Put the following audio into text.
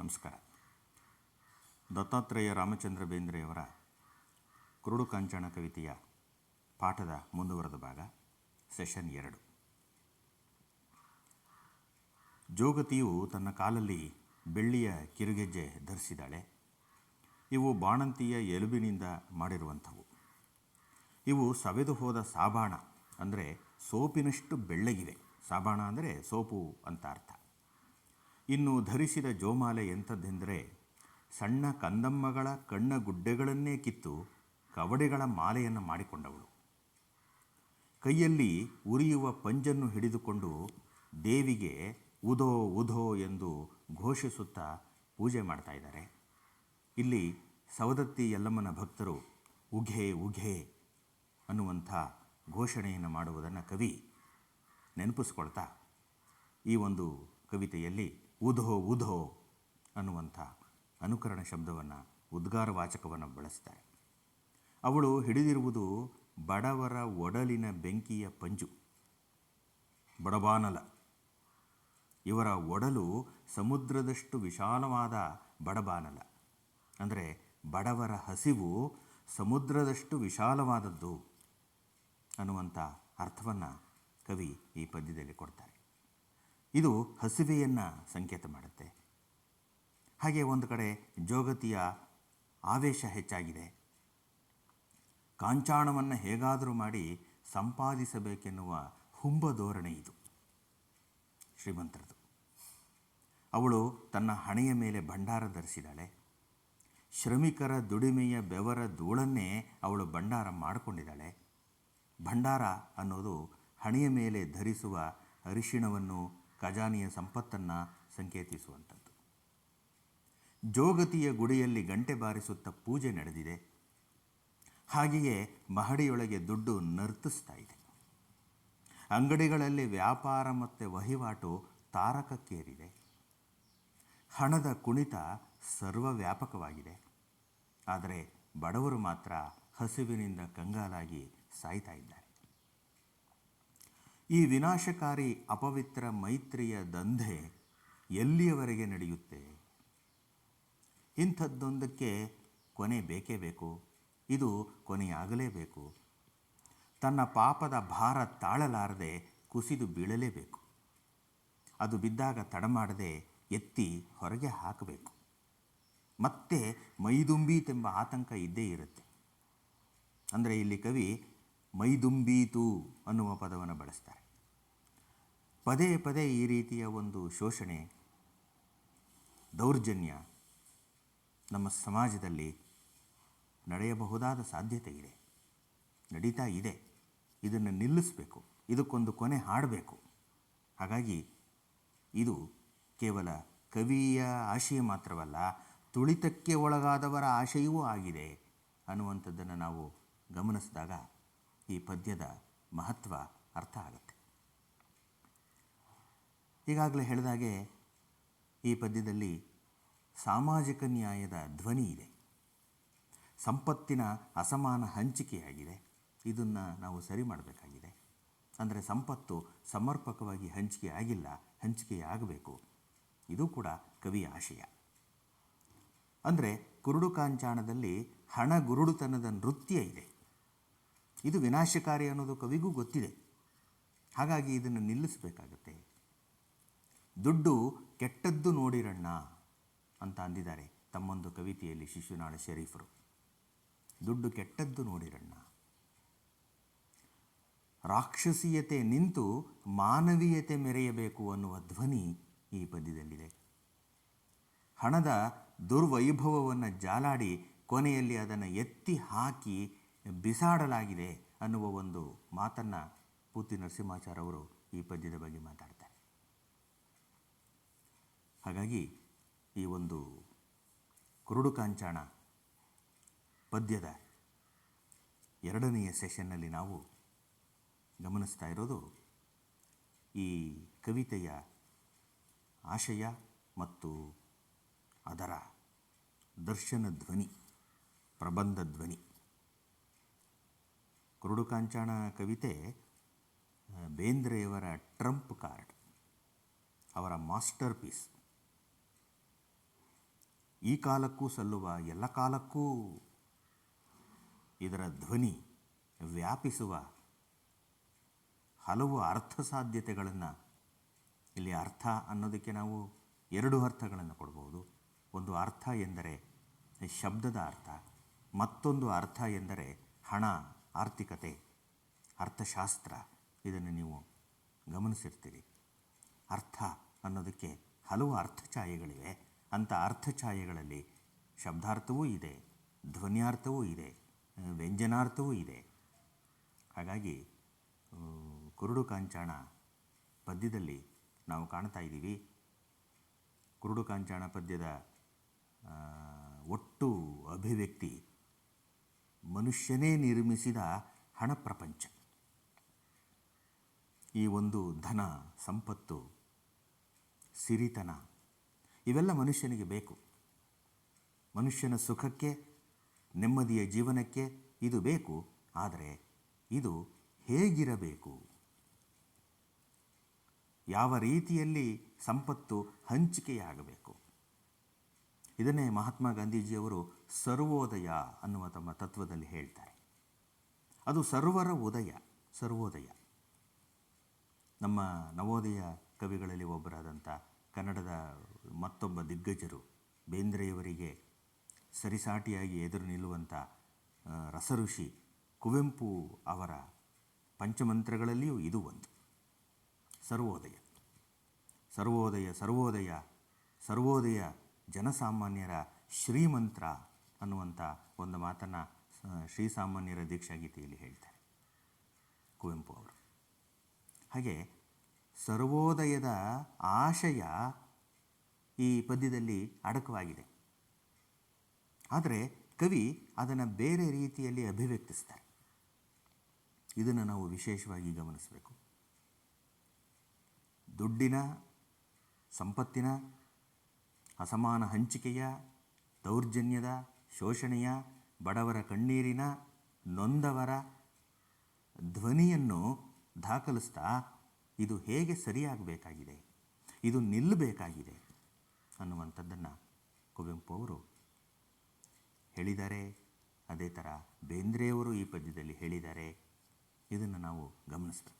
ನಮಸ್ಕಾರ. ದತ್ತಾತ್ರೇಯ ರಾಮಚಂದ್ರ ಬೇಂದ್ರೆಯವರ ಕುರುಡು ಕಾಂಚಾಣ ಕವಿತೆಯ ಪಾಠದ ಮುಂದುವರೆದ ಭಾಗ, ಸೆಷನ್ ಎರಡು. ಜೋಗತಿಯು ತನ್ನ ಕಾಲಲ್ಲಿ ಬೆಳ್ಳಿಯ ಕಿರುಗೆಜ್ಜೆ ಧರಿಸಿದಾಳೆ ಇವು ಬಾಣಂತಿಯ ಎಲುಬಿನಿಂದ ಮಾಡಿರುವಂಥವು. ಇವು ಸವೆದು ಹೋದ ಸಾಬಾಣ ಅಂದರೆ ಸೋಪಿನಷ್ಟು ಬೆಳ್ಳಗಿವೆ. ಸಾಬಾಣ ಅಂದರೆ ಸೋಪು ಅಂತ ಅರ್ಥ. ಇನ್ನು ಧರಿಸಿದ ಜೋಮಾಲೆ ಎಂಥದ್ದೆಂದರೆ ಸಣ್ಣ ಕಂದಮ್ಮಗಳ ಕಣ್ಣ ಗುಡ್ಡೆಗಳನ್ನೇ ಕಿತ್ತು ಕವಡೆಗಳ ಮಾಲೆಯನ್ನು ಮಾಡಿಕೊಂಡವಳು. ಕೈಯಲ್ಲಿ ಉರಿಯುವ ಪಂಜನ್ನು ಹಿಡಿದುಕೊಂಡು ದೇವಿಗೆ ಉಧೋ ಉಧೋ ಎಂದು ಘೋಷಿಸುತ್ತಾ ಪೂಜೆ ಮಾಡ್ತಾ ಇದ್ದಾರೆ. ಇಲ್ಲಿ ಸವದತ್ತಿ ಯಲ್ಲಮ್ಮನ ಭಕ್ತರು ಉಘೆ ಉಘೆ ಅನ್ನುವಂಥ ಘೋಷಣೆಯನ್ನು ಮಾಡುವುದನ್ನು ಕವಿ ನೆನಪಿಸ್ಕೊಳ್ತಾ ಈ ಒಂದು ಕವಿತೆಯಲ್ಲಿ ಉಧೋ ಉಧೋ ಅನ್ನುವಂಥ ಅನುಕರಣ ಶಬ್ದವನ್ನು ಉದ್ಗಾರ ವಾಚಕವನ್ನು ಬಳಸ್ತಾರೆ. ಅವಳು ಹಿಡಿದಿರುವುದು ಬಡವರ ಒಡಲಿನ ಬೆಂಕಿಯ ಪಂಜು, ಬಡಬಾನಲ. ಇವರ ಒಡಲು ಸಮುದ್ರದಷ್ಟು ವಿಶಾಲವಾದ ಬಡಬಾನಲ. ಅಂದರೆ ಬಡವರ ಹಸಿವು ಸಮುದ್ರದಷ್ಟು ವಿಶಾಲವಾದದ್ದು ಅನ್ನುವಂಥ ಅರ್ಥವನ್ನು ಕವಿ ಈ ಪದ್ಯದಲ್ಲಿ ಕೊಡ್ತಾರೆ. ಇದು ಹಸಿವೆಯನ್ನು ಸಂಕೇತ ಮಾಡುತ್ತೆ. ಹಾಗೆ ಒಂದು ಕಡೆ ಜೋಗತಿಯ ಆವೇಶ ಹೆಚ್ಚಾಗಿದೆ. ಕಾಂಚಾಣವನ್ನು ಹೇಗಾದರೂ ಮಾಡಿ ಸಂಪಾದಿಸಬೇಕೆನ್ನುವ ಹುಂಬ ಧೋರಣೆ ಇದು. ಶ್ರೀಮಂತರದು. ಅವಳು ತನ್ನ ಹಣೆಯ ಮೇಲೆ ಭಂಡಾರ ಧರಿಸಿದಾಳೆ. ಶ್ರಮಿಕರ ದುಡಿಮೆಯ ಬೆವರ ಧೂಳನ್ನೇ ಅವಳು ಭಂಡಾರ ಮಾಡಿಕೊಂಡಿದ್ದಾಳೆ. ಭಂಡಾರ ಅನ್ನೋದು ಹಣೆಯ ಮೇಲೆ ಧರಿಸುವ ಅರಿಶಿಣವನ್ನು ಖಜಾನೆಯ ಸಂಪತ್ತನ್ನು ಸಂಕೇತಿಸುವಂಥದ್ದು. ಜೋಗತಿಯ ಗುಡಿಯಲ್ಲಿ ಗಂಟೆ ಬಾರಿಸುತ್ತಾ ಪೂಜೆ ನಡೆದಿದೆ. ಹಾಗೆಯೇ ಮಹಡಿಯೊಳಗೆ ದುಡ್ಡು ನರ್ತಿಸ್ತಾ ಇದೆ. ಅಂಗಡಿಗಳಲ್ಲಿ ವ್ಯಾಪಾರ ಮತ್ತು ವಹಿವಾಟು ತಾರಕಕ್ಕೇರಿದೆ. ಹಣದ ಕುಣಿತ ಸರ್ವವ್ಯಾಪಕವಾಗಿದೆ. ಆದರೆ ಬಡವರು ಮಾತ್ರ ಹಸಿವಿನಿಂದ ಕಂಗಾಲಾಗಿ ಸಾಯ್ತಾ ಇದ್ದಾರೆ. ಈ ವಿನಾಶಕಾರಿ ಅಪವಿತ್ರ ಮೈತ್ರಿಯ ದಂಧೆ ಎಲ್ಲಿಯವರೆಗೆ ನಡೆಯುತ್ತೆ? ಇಂಥದ್ದೊಂದಕ್ಕೆ ಕೊನೆ ಬೇಕೇ ಬೇಕು. ಇದು ಕೊನೆಯಾಗಲೇಬೇಕು. ತನ್ನ ಪಾಪದ ಭಾರ ತಾಳಲಾರದೆ ಕುಸಿದು ಬೀಳಲೇಬೇಕು. ಅದು ಬಿದ್ದಾಗ ತಡಮಾಡದೆ ಎತ್ತಿ ಹೊರಗೆ ಹಾಕಬೇಕು. ಮತ್ತೆ ಮೈದುಂಬೀತೆಂಬ ಆತಂಕ ಇದ್ದೇ ಇರುತ್ತೆ. ಅಂದರೆ ಇಲ್ಲಿ ಕವಿ ಮೈದುಂಬೀತು ಅನ್ನುವ ಪದವನ್ನು ಬಳಸ್ತಾರೆ. ಪದೇ ಪದೇ ಈ ರೀತಿಯ ಒಂದು ಶೋಷಣೆ, ದೌರ್ಜನ್ಯ ನಮ್ಮ ಸಮಾಜದಲ್ಲಿ ನಡೆಯಬಹುದಾದ ಸಾಧ್ಯತೆ ಇದೆ. ನಡೀತಾ ಇದೆ. ಇದನ್ನು ನಿಲ್ಲಿಸಬೇಕು. ಇದಕ್ಕೊಂದು ಕೊನೆ ಹಾಡಬೇಕು. ಹಾಗಾಗಿ ಇದು ಕೇವಲ ಕವಿಯ ಆಶಯ ಮಾತ್ರವಲ್ಲ, ತುಳಿತಕ್ಕೆ ಒಳಗಾದವರ ಆಶಯವೂ ಆಗಿದೆ ಅನ್ನುವಂಥದ್ದನ್ನು ನಾವು ಗಮನಿಸಿದಾಗ ಈ ಪದ್ಯದ ಮಹತ್ವ ಅರ್ಥ ಆಗುತ್ತೆ. ಈಗಾಗಲೇ ಹೇಳಿದಾಗೆ ಈ ಪದ್ಯದಲ್ಲಿ ಸಾಮಾಜಿಕ ನ್ಯಾಯದ ಧ್ವನಿ ಇದೆ. ಸಂಪತ್ತಿನ ಅಸಮಾನ ಹಂಚಿಕೆಯಾಗಿದೆ. ಇದನ್ನು ನಾವು ಸರಿ ಮಾಡಬೇಕಾಗಿದೆ. ಅಂದರೆ ಸಂಪತ್ತು ಸಮರ್ಪಕವಾಗಿ ಹಂಚಿಕೆ ಆಗಿಲ್ಲ ಹಂಚಿಕೆಯಾಗಬೇಕು ಇದು ಕೂಡ ಕವಿಯ ಆಶಯ. ಅಂದರೆ ಕುರುಡು ಕಾಂಚಾಣದಲ್ಲಿ ಹಣ ಗುರುಡುತನದ ನೃತ್ಯ ಇದೆ. ಇದು ವಿನಾಶಕಾರಿ ಅನ್ನೋದು ಕವಿಗೂ ಗೊತ್ತಿದೆ. ಹಾಗಾಗಿ ಇದನ್ನು ನಿಲ್ಲಿಸಬೇಕಾಗತ್ತೆ. ದುಡ್ಡು ಕೆಟ್ಟದ್ದು ನೋಡಿರಣ್ಣ ಅಂತ ಅಂದಿದ್ದಾರೆ ತಮ್ಮೊಂದು ಕವಿತೆಯಲ್ಲಿ ಶಿಶುನಾಳ ಶರೀಫರು. ದುಡ್ಡು ಕೆಟ್ಟದ್ದು ನೋಡಿರಣ್ಣ. ರಾಕ್ಷಸೀಯತೆ ನಿಂತು ಮಾನವೀಯತೆ ಮೆರೆಯಬೇಕು ಅನ್ನುವ ಧ್ವನಿ ಈ ಪದ್ಯದಲ್ಲಿದೆ. ಹಣದ ದುರ್ವೈಭವವನ್ನು ಜಾಲಾಡಿ ಕೊನೆಯಲ್ಲಿ ಅದನ್ನು ಎತ್ತಿ ಹಾಕಿ ಬಿಸಾಡಲಾಗಿದೆ ಅನ್ನುವ ಒಂದು ಮಾತನ್ನು ಪೂತಿ ನರಸಿಂಹಾಚಾರ್ ಅವರು ಈ ಪದ್ಯದ ಬಗ್ಗೆ ಮಾತಾಡ್ತಾರೆ. ಹಾಗಾಗಿ ಈ ಒಂದು ಕುರುಡು ಕಾಂಚಾಣ ಪದ್ಯದ ಎರಡನೆಯ ಸೆಷನ್ನಲ್ಲಿ ನಾವು ಗಮನಿಸ್ತಾ ಇರೋದು ಈ ಕವಿತೆಯ ಆಶಯ ಮತ್ತು ಅದರ ದರ್ಶನ ಧ್ವನಿ, ಪ್ರಬಂಧ ಧ್ವನಿ. ಕುರುಡು ಕಾಂಚಾಣ ಕವಿತೆ ಬೇಂದ್ರೆಯವರ ಟ್ರಂಪ್ ಕಾರ್ಡ್, ಅವರ ಮಾಸ್ಟರ್ ಪೀಸ್. ಈ ಕಾಲಕ್ಕೂ ಸಲ್ಲುವ ಎಲ್ಲ ಕಾಲಕ್ಕೂ ಇದರ ಧ್ವನಿ ವ್ಯಾಪಿಸುವ ಹಲವು ಅರ್ಥ ಸಾಧ್ಯತೆಗಳನ್ನು ಇಲ್ಲಿ ಅರ್ಥ ಅನ್ನೋದಕ್ಕೆ ನಾವು ಎರಡು ಅರ್ಥಗಳನ್ನು ಕೊಡ್ಬೋದು. ಒಂದು ಅರ್ಥ ಎಂದರೆ ಶಬ್ದದ ಅರ್ಥ, ಮತ್ತೊಂದು ಅರ್ಥ ಎಂದರೆ ಹಣ. ಆರ್ಥಿಕತೆ, ಅರ್ಥಶಾಸ್ತ್ರ ಇದನ್ನು ನೀವು ಗಮನಿಸಿರ್ತೀರಿ. ಅರ್ಥ ಅನ್ನೋದಕ್ಕೆ ಹಲವು ಅರ್ಥಛಾಯೆಗಳಿವೆ. ಅಂಥ ಅರ್ಥಛಾಯೆಗಳಲ್ಲಿ ಶಬ್ದಾರ್ಥವೂ ಇದೆ, ಧ್ವನ್ಯಾರ್ಥವೂ ಇದೆ, ವ್ಯಂಜನಾರ್ಥವೂ ಇದೆ. ಹಾಗಾಗಿ ಕುರುಡು ಕಾಂಚಾಣ ಪದ್ಯದಲ್ಲಿ ನಾವು ಕಾಣ್ತಾ ಇದ್ದೀವಿ. ಕುರುಡು ಕಾಂಚಾಣ ಪದ್ಯದ ಒಟ್ಟು ಅಭಿವ್ಯಕ್ತಿ ಮನುಷ್ಯನೇ ನಿರ್ಮಿಸಿದ ಹಣ ಪ್ರಪಂಚ. ಈ ಒಂದು ಧನ, ಸಂಪತ್ತು, ಸಿರಿತನ ಇವೆಲ್ಲ ಮನುಷ್ಯನಿಗೆ ಬೇಕು. ಮನುಷ್ಯನ ಸುಖಕ್ಕೆ, ನೆಮ್ಮದಿಯ ಜೀವನಕ್ಕೆ ಇದು ಬೇಕು. ಆದರೆ ಇದು ಹೇಗಿರಬೇಕು? ಯಾವ ರೀತಿಯಲ್ಲಿ ಸಂಪತ್ತು ಹಂಚಿಕೆಯಾಗಬೇಕು? ಇದನ್ನೇ ಮಹಾತ್ಮ ಗಾಂಧೀಜಿಯವರು ಸರ್ವೋದಯ ಅನ್ನುವ ತಮ್ಮ ತತ್ವದಲ್ಲಿ ಹೇಳ್ತಾರೆ. ಅದು ಸರ್ವರ ಉದಯ, ಸರ್ವೋದಯ. ನಮ್ಮ ನವೋದಯ ಕವಿಗಳಲ್ಲಿ ಒಬ್ಬರಾದಂಥ ಕನ್ನಡದ ಮತ್ತೊಬ್ಬ ದಿಗ್ಗಜರು ಬೇಂದ್ರೆಯವರಿಗೆ ಸರಿಸಾಟಿಯಾಗಿ ಎದುರು ನಿಲ್ಲುವಂಥ ರಸಋಷಿ ಕುವೆಂಪು ಅವರ ಪಂಚಮಂತ್ರಗಳಲ್ಲಿಯೂ ಇದು ಒಂದು. ಸರ್ವೋದಯ. ಸರ್ವೋದಯ ಸರ್ವೋದಯ ಸರ್ವೋದಯ ಜನಸಾಮಾನ್ಯರ ಶ್ರೀಮಂತ್ರ ಅನ್ನುವಂಥ ಒಂದು ಮಾತನ್ನು ಶ್ರೀಸಾಮಾನ್ಯರ ದೀಕ್ಷಾಗೀತೆಯಲ್ಲಿ ಹೇಳ್ತಾರೆ. ಕುವೆಂಪು ಅವರು. ಹಾಗೆ ಸರ್ವೋದಯದ ಆಶಯ ಈ ಪದ್ಯದಲ್ಲಿ ಅಡಕವಾಗಿದೆ. ಆದರೆ ಕವಿ ಅದನ್ನು ಬೇರೆ ರೀತಿಯಲ್ಲಿ ಅಭಿವ್ಯಕ್ತಿಸ್ತಾರೆ. ಇದನ್ನು ನಾವು ವಿಶೇಷವಾಗಿ ಗಮನಿಸಬೇಕು. ದುಡ್ಡಿನ, ಸಂಪತ್ತಿನ ಅಸಮಾನ ಹಂಚಿಕೆಯ, ದೌರ್ಜನ್ಯದ, ಶೋಷಣೆಯ, ಬಡವರ ಕಣ್ಣೀರಿನ ನೊಂದವರ ಧ್ವನಿಯನ್ನು ದಾಖಲಿಸ್ತಾ ಇದು ಹೇಗೆ ಸರಿಯಾಗಬೇಕಾಗಿದೆ, ಇದು ನಿಲ್ಲಬೇಕಾಗಿದೆ ಅನ್ನುವಂಥದ್ದನ್ನು ಕುವೆಂಪು ಅವರು ಹೇಳಿದ್ದಾರೆ. ಅದೇ ಥರ ಬೇಂದ್ರೆಯವರು ಈ ಪದ್ಯದಲ್ಲಿ ಹೇಳಿದ್ದಾರೆ. ಇದನ್ನು ನಾವು ಗಮನಿಸಬೇಕು.